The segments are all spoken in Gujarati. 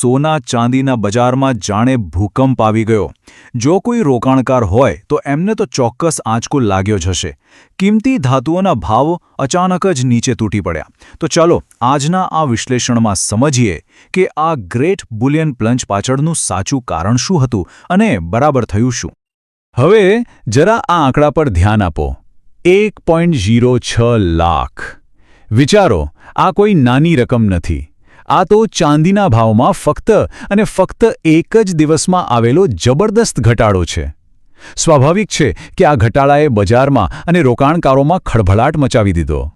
સોના ચાંદીના બજારમાં જાણે ભૂકંપ આવી ગયો. જો કોઈ રોકાણકાર હોય, તો એમને તો ચોક્કસ આંચકો લાગ્યો જ હશે. કિંમતી ધાતુઓના ભાવ અચાનક જ નીચે તૂટી પડ્યા. તો ચાલો, આજના આ વિશ્લેષણમાં સમજીએ કે આ ગ્રેટ બુલિયન પ્લંચ પાછળનું સાચું કારણ શું હતું અને બરાબર થયું શું. હવે જરા આ આંકડા પર ધ્યાન આપો. એક લાખ. વિચારો, આ કોઈ નાની રકમ નથી. આ તો ચાંદીના ભાવમાં ફક્ત અને ફક્ત એક જ દિવસમાં આવેલો જબરદસ્ત ઘટાડો છે. સ્વાભાવિક છે કે આ ઘટાડાએ બજારમાં અને રોકાણકારોમાં ખળભળાટ મચાવી દીધો.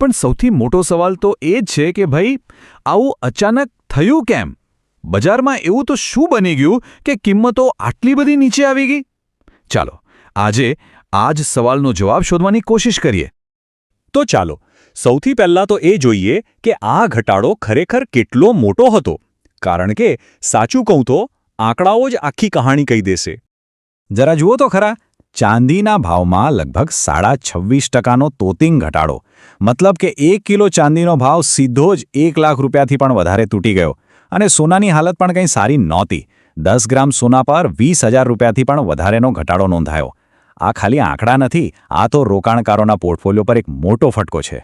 પણ સૌથી મોટો સવાલ તો એ જ છે કે ભાઈ, આવું અચાનક થયું કેમ? બજારમાં એવું તો શું બની ગયું કે કિંમતો આટલી બધી નીચે આવી ગઈ? ચાલો, આજે આ જ સવાલનો જવાબ શોધવાની કોશિશ કરીએ. તો ચાલો સૌથી પહેલાં તો એ જોઈએ કે આ ઘટાડો ખરેખર કેટલો મોટો હતો, કારણ કે સાચું કહું તો આંકડાઓ જ આખી કહાણી કહી દેશે. જરા જુઓ તો ખરા, ચાંદીના ભાવમાં લગભગ સાડા છવ્વીસ ટકાનો તોતિંગ ઘટાડો, મતલબ કે એક કિલો ચાંદીનો ભાવ સીધો જ એક લાખ રૂપિયાથી પણ વધારે તૂટી ગયો, અને સોનાની હાલત પણ કંઈ સારી નહોતી. દસ ગ્રામ સોના પર વીસ હજાર રૂપિયાથી પણ વધારેનો ઘટાડો નોંધાયો. આ ખાલી આંકડા નથી, આ તો રોકાણકારોના પોર્ટફોલિયો પર એક મોટો ફટકો છે.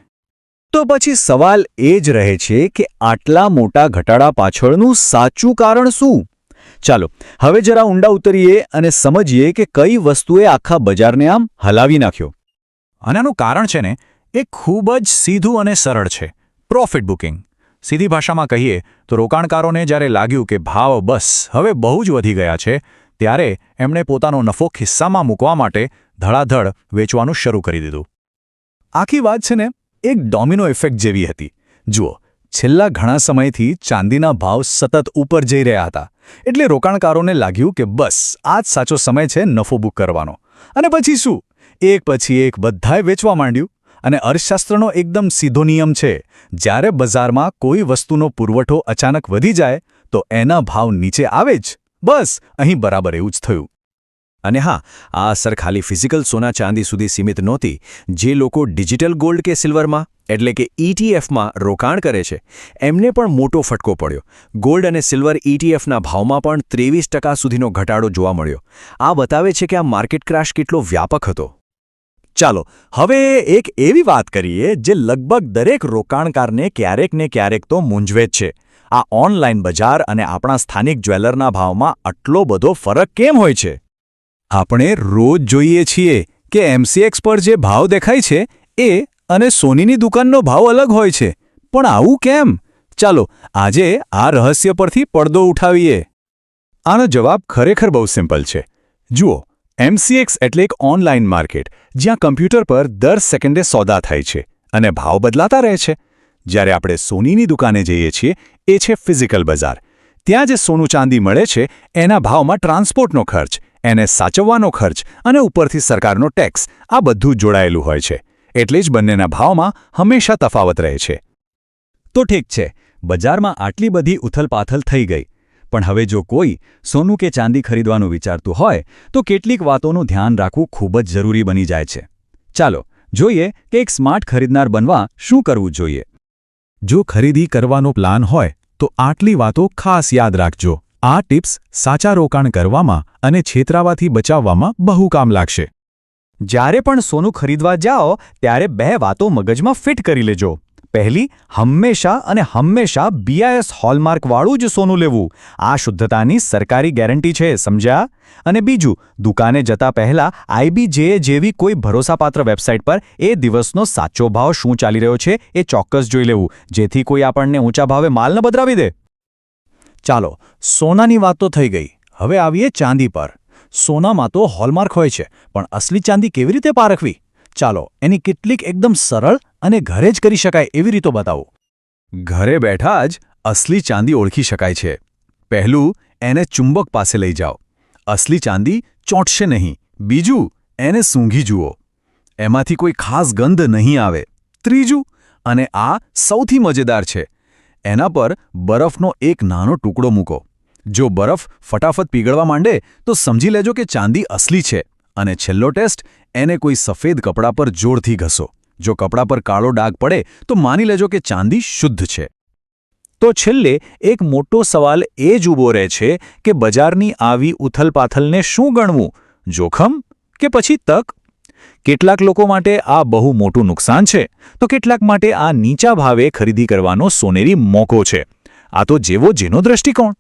તો પછી સવાલ એ જ રહે છે કે આટલા મોટા ઘટાડા પાછળનું સાચું કારણ શું? ચાલો, હવે જરા ઊંડા ઉતરીએ અને સમજીએ કે કઈ વસ્તુએ આખા બજારને આમ હલાવી નાખ્યો. અને આનું કારણ છે ને, એ ખૂબ જ સીધું અને સરળ છે. પ્રોફિટ બુકિંગ સીધી ભાષામાં કહીએ તો રોકાણકારોને જ્યારે લાગ્યું કે ભાવ બસ હવે બહુ જ વધી ગયા છે, ત્યારે એમણે પોતાનો નફો ખિસ્સામાં મૂકવા માટે ધડાધડ વેચવાનું શરૂ કરી દીધું. આખી વાત છે ને એક ડોમિનો ઇફેક્ટ જેવી હતી. જુઓ, છેલ્લા ઘણા સમયથી ચાંદીના ભાવ સતત ઉપર જઈ રહ્યા હતા. એટલે રોકાણકારોને લાગ્યું કે બસ, આ જ સાચો સમય છે નફો બુક કરવાનો. અને પછી શું? એક પછી એક બધાએ વેચવા માંડ્યું. અને અર્થશાસ્ત્રનો એકદમ સીધો નિયમ છે, જ્યારે બજારમાં કોઈ વસ્તુનો પુરવઠો અચાનક વધી જાય, તો એના ભાવ નીચે આવે જ. બસ, અહીં બરાબર એવું જ થયું. અને હા, આ અસર ખાલી ફિઝિકલ સોના ચાંદી સુધી સીમિત નહોતી. જે લોકો ડિજિટલ ગોલ્ડ કે સિલ્વરમાં, એટલે કે ઇટીએફમાં રોકાણ કરે છે, એમને પણ મોટો ફટકો પડ્યો. ગોલ્ડ અને સિલ્વર ઇટીએફના ભાવમાં પણ ત્રેવીસ સુધીનો ઘટાડો જોવા મળ્યો. આ બતાવે છે કે આ માર્કેટ ક્રાશ કેટલો વ્યાપક હતો. ચાલો, હવે એક એવી વાત કરીએ જે લગભગ દરેક રોકાણકારને ક્યારેક ને ક્યારેક તો મૂંઝવે જ છે. આ ઓનલાઈન બજાર અને આપણા સ્થાનિક જ્વેલરના ભાવમાં આટલો બધો ફરક કેમ હોય છે? આપણે રોજ જોઈએ છીએ કે એમસીએક્સ પર જે ભાવ દેખાય છે, એ અને સોનીની દુકાનનો ભાવ અલગ હોય છે. પણ આવું કેમ? ચાલો, આજે આ રહસ્ય પરથી પડદો ઉઠાવીએ. આનો જવાબ ખરેખર બહુ સિમ્પલ છે. જુઓ એમસીએક્સ એટલે એક ઓનલાઈન માર્કેટ, જ્યાં કમ્પ્યુટર પર દર સેકન્ડે સોદા થાય છે અને ભાવ બદલાતા રહે છે. જ્યારે આપણે સોનીની દુકાને જઈએ છીએ, એ છે ફિઝિકલ બજાર. ત્યાં જે સોનું ચાંદી મળે છે, એના ભાવમાં ટ્રાન્સપોર્ટનો ખર્ચ એને સાચવવાનો ખર્ચ અને ઉપરથી સરકારનો ટેક્સ, આ બધું જોડાયેલું હોય છે. એટલે જ બંનેના ભાવમાં હંમેશા તફાવત રહે છે. તો ઠીક છે, બજારમાં આટલી બધી ઉથલપાથલ થઈ ગઈ. પણ હવે જો કોઈ સોનું કે ચાંદી ખરીદવાનું વિચારતું હોય, તો કેટલીક વાતોનું ધ્યાન રાખવું ખૂબ જ જરૂરી બની જાય છે. ચાલો, જોઈએ કે એક સ્માર્ટ ખરીદનાર બનવા શું કરવું જોઈએ. જો ખરીદી કરવાનો પ્લાન હોય, તો આટલી વાતો ખાસ યાદ રાખજો. આ ટિપ્સ સાચા રોકાણ કરવામાં અને છેતરાવાથી બચાવવામાં બહુ કામ લાગશે. જ્યારે પણ સોનું ખરીદવા જાઓ, ત્યારે બે વાતો મગજમાં ફિટ કરી લેજો. પહેલી, હંમેશા અને હંમેશા બીઆઈએસ હોલમાર્કવાળું જ સોનું લેવું. આ શુદ્ધતાની સરકારી ગેરંટી છે, સમજ્યા? અને બીજું, દુકાને જતા પહેલા આઈબીજે જેવી કોઈ ભરોસાપાત્ર વેબસાઇટ પર એ દિવસનો સાચો ભાવ શું ચાલી રહ્યો છે એ ચોક્કસ જોઈ લેવું. જેથી કોઈ આપણને ઊંચા ભાવે માલ ન બદરાવી દે. ચાલો, સોનાની વાત તો થઈ ગઈ. હવે આવીએ ચાંદી પર. સોનામાં તો હોલમાર્ક હોય છે, પણ અસલી ચાંદી કેવી રીતે પારખવી ચાલો, એની કેટલીક એકદમ સરળ અને ઘરે જ કરી શકાય એવી રીતો બતાવો. ઘરે બેઠા જ અસલી ચાંદી ઓળખી શકાય છે. પહેલું, એને ચુંબક પાસે લઈ જાઓ. અસલી ચાંદી ચોંટશે નહીં. બીજું, એને સૂંઘી જુઓ. એમાંથી કોઈ ખાસ ગંધ નહીં આવે. ત્રીજું, અને આ સૌથી મજેદાર છે એના પર બરફનો એક નાનો ટુકડો મૂકો. જો બરફ ફટાફટ પીગળવા માંડે, તો સમજી લેજો કે ચાંદી અસલી છે અને છેલ્લો ટેસ્ટ એને કોઈ સફેદ કપડા પર જોરથી ઘસો. જો કપડા પર કાળો ડાઘ પડે, તો માની લેજો કે ચાંદી શુદ્ધ છે. તો છેલ્લે એક મોટો સવાલ એ જ ઊભો રહે છે કે બજારની આવી ઉથલપાથલને શું ગણવું? જોખમ કે પછી તક? કેટલાક લોકો માટે આ બહુ મોટું નુકસાન છે, તો કેટલાક માટે આ નીચા ભાવે ખરીદી કરવાનો સોનેરી મોકો છે. આ તો જેવો જેનો દ્રષ્ટિકોણ.